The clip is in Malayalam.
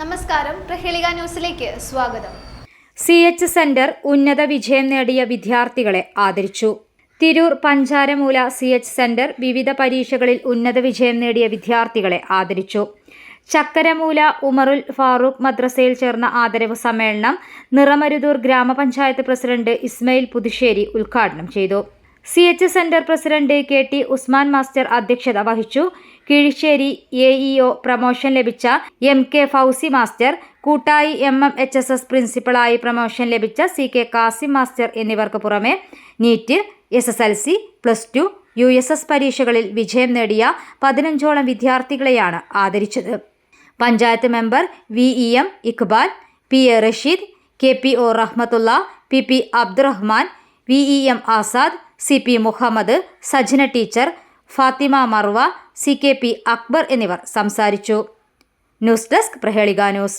നമസ്കാരം. ന്യൂസിലേക്ക് സ്വാഗതം. സി എച്ച് സെന്റർ ഉന്നത വിജയം നേടിയ വിദ്യാർത്ഥികളെ ആദരിച്ചു. Tirur Pancharamoola C H centre വിവിധ പരീക്ഷകളിൽ ഉന്നത വിജയം നേടിയ വിദ്യാർത്ഥികളെ ആദരിച്ചു. ചക്കരമൂല ഉമറുൽ ഫാറൂഖ് മദ്രസയിൽ ചേർന്ന ആദരവ് സമ്മേളനം നിറമരുതൂർ ഗ്രാമപഞ്ചായത്ത് പ്രസിഡന്റ് ഇസ്മയിൽ പുതുശ്ശേരി ഉദ്ഘാടനം ചെയ്തു. C H centre president K T Usman master അധ്യക്ഷത വഹിച്ചു. Kizhisseri A E O promotion ലഭിച്ച M K Fousi master Koottayi M M H S S പ്രിൻസിപ്പളായി promotion ലഭിച്ച സി കെ കാസിം മാസ്റ്റർ എന്നിവർക്ക് പുറമെ NEET S S L C plus two U S S പരീക്ഷകളിൽ വിജയം നേടിയ പതിനഞ്ചോളം വിദ്യാർത്ഥികളെയാണ് ആദരിച്ചത്. Panchayat member V E M Iqbal P A Rasheed K P O Rahmathulla P P Abdurahman V E M Azad C P Muhammad Sajna teacher Fathima Marva C K P Akbar എന്നിവർ സംസാരിച്ചു. News desk Prahelika news.